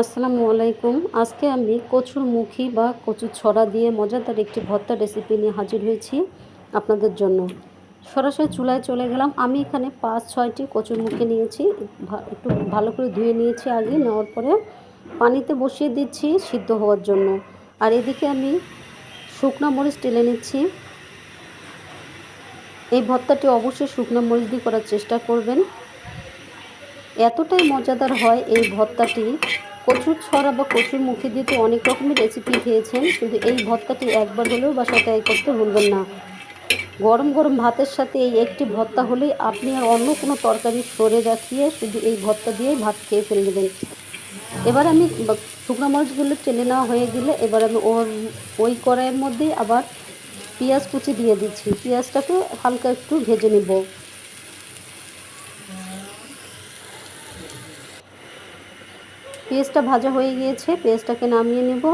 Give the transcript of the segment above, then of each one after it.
আসসালামু আলাইকুম। আজকে আমি কচুর মুখী বা কচুর ছড়া দিয়ে মজাদার একটি ভর্তা রেসিপি নিয়ে হাজির হয়েছি আপনাদের জন্য। সরাসরি চুলায় চলে গেলাম। আমি এখানে পাঁচ, ছয়টি কচুর মুখী নিয়েছি। একটু ভালো করে ধুয়ে নিয়েছি আগে। নেওয়ার পরে পানিতে বসিয়ে দিচ্ছি সিদ্ধ হওয়ার জন্য। আর এদিকে আমি শুকনো মরিচ টেলে নিচ্ছি। এই ভর্তাটি অবশ্যই শুকনো মরিচ দিয়ে করার চেষ্টা করবেন। এতটাই মজাদার হয় এই ভর্তাটি। কচুর ছড়া বা কচুর মুখে দিয়ে তো অনেক রকমের রেসিপি খেয়েছেন। কিন্তু এই ভর্তাটি একবার হলেও বাসায় ট্রাই করতে ভুলবেন না। গরম গরম ভাতের সাথে এই একটি ভর্তা হলেই আপনি আর অন্য কোনো তরকারি সরে রাখিয়ে শুধু এই ভর্তা দিয়েই ভাত খেয়ে ফেলে দেবেন এবার আমি শুকনো মরিচগুলো টেনে নেওয়া হয়ে গেলে এবার আমি ওর, ওই কড়াইয়ের মধ্যেই আবার পেঁয়াজ কুচি দিয়ে দিচ্ছি। পেঁয়াজটাকে হালকা একটু ভেজে নেব। পেঁয়াজটা ভাজা হয়ে গিয়েছে পেঁয়াজটাকে নামিয়ে নেব।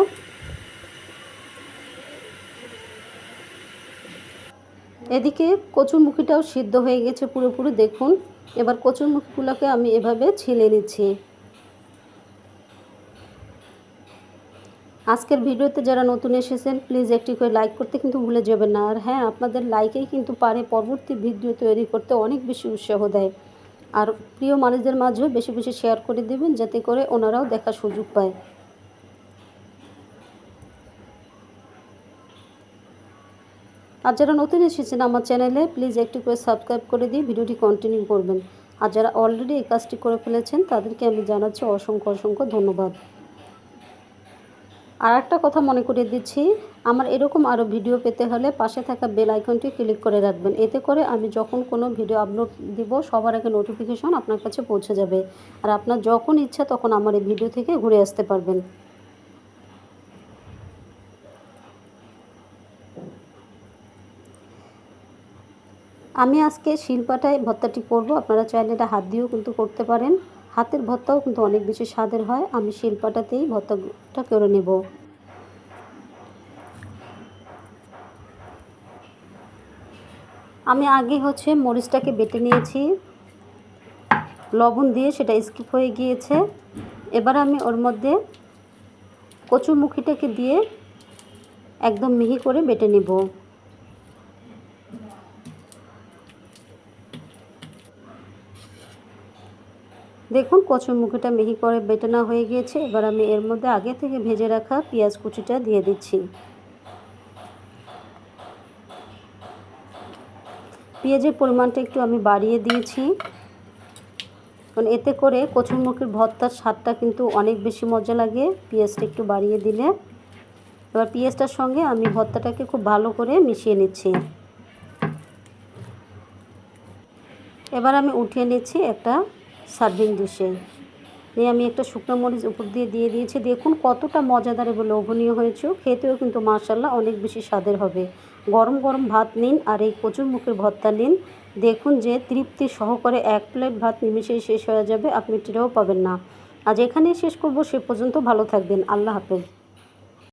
এদিকে কচুরমুখিটাও সিদ্ধ হয়ে গেছে পুরোপুরি, দেখুন। এবার কচুরমুখিগুলোকে আমি এভাবে ছিলে নিচ্ছি। আজকের ভিডিওতে যারা নতুন এসেছেন, প্লিজ একটি করে লাইক করতে কিন্তু ভুলে যাবেন না। আর হ্যাঁ আপনাদের লাইকেই কিন্তু পারে পরবর্তী ভিডিও তৈরি করতে অনেক বেশি উৎসাহ দেয়। আর প্রিয় মানুষদের মাঝেও বেশি বেশি শেয়ার করে দেবেন, যাতে করে ওনারাও দেখার সুযোগ পায়। আর যারা নতুন এসেছেন আমার চ্যানেলে প্লিজ একটু করে সাবস্ক্রাইব করে দিয়ে ভিডিওটি কন্টিনিউ করবেন। আর যারা অলরেডি এই কাজটি করে ফেলেছেন, তাদেরকে আমি জানাচ্ছি অসংখ্য অসংখ্য ধন্যবাদ। আর একটা কথা মনে করিয়ে দিচ্ছি, আমার এরকম আরও ভিডিও পেতে হলে পাশে থাকা বেল আইকনটি ক্লিক করে রাখবেন। এতে করে আমি যখন কোনো ভিডিও আপলোড দিব, সবার আগে নোটিফিকেশন আপনার কাছে পৌঁছে যাবে। আর আপনার যখন ইচ্ছা তখন আমার এই ভিডিও থেকে ঘুরে আসতে পারবেন। আমি আজকে শিলপাটায় ভর্তাটি করব। আপনারা চাইলে এটা হাত দিয়েও কিন্তু করতে পারেন। হাতের ভর্তাও কিন্তু অনেক বেশি স্বাদের হয়। আমি শিলপাটাতেই ভর্তাটা করে নেব। আমি আগে হচ্ছে মরিচটাকে বেটে নিয়েছি। লবণ দিয়ে সেটা স্কিপ হয়ে গিয়েছে। এবার আমি ওর মধ্যে কচুরমুখিটাকে দিয়ে একদম মিহি করে বেটে নেব। দেখুন কচুরমুখিটা মিহি করে বেটে নেওয়া হয়ে গিয়েছে। এবার আমি এর মধ্যে আগে থেকে ভেজে রাখা পেঁয়াজ কুচিটা দিয়ে দিচ্ছি। পেঁয়াজের পরিমাণটা একটু আমি বাড়িয়ে দিয়েছি। কারণ এতে করে কচুরমুখির ভর্তার স্বাদটা কিন্তু অনেক বেশি মজা লাগে। পেঁয়াজটা একটু বাড়িয়ে দিলে। এবার পেঁয়াজটার সঙ্গে আমি ভর্তাটাকে খুব ভালো করে মিশিয়ে নিচ্ছি। এবার আমি উঠিয়ে নিচ্ছি একটা সার্ভিং ডিশে। নিয়ে আমি একটা শুকনো মরিচ উপর দিয়ে দিয়ে দিয়েছি। দেখুন কতটা মজাদার এবং লোভনীয় হয়েছে। খেতেও কিন্তু মাশাল্লাহ অনেক বেশি স্বাদের হবে। গরম গরম ভাত নিন আর এই কচুর মুখের ভর্তা নিন। দেখুন যে তৃপ্তি সহকারে এক প্লেট ভাত নিমিশেই শেষ হয়ে যাবে, আপনি টেরও পাবেন না। আজ এখানেই শেষ করব। সে পর্যন্ত ভালো থাকবেন। আল্লাহ হাফেজ।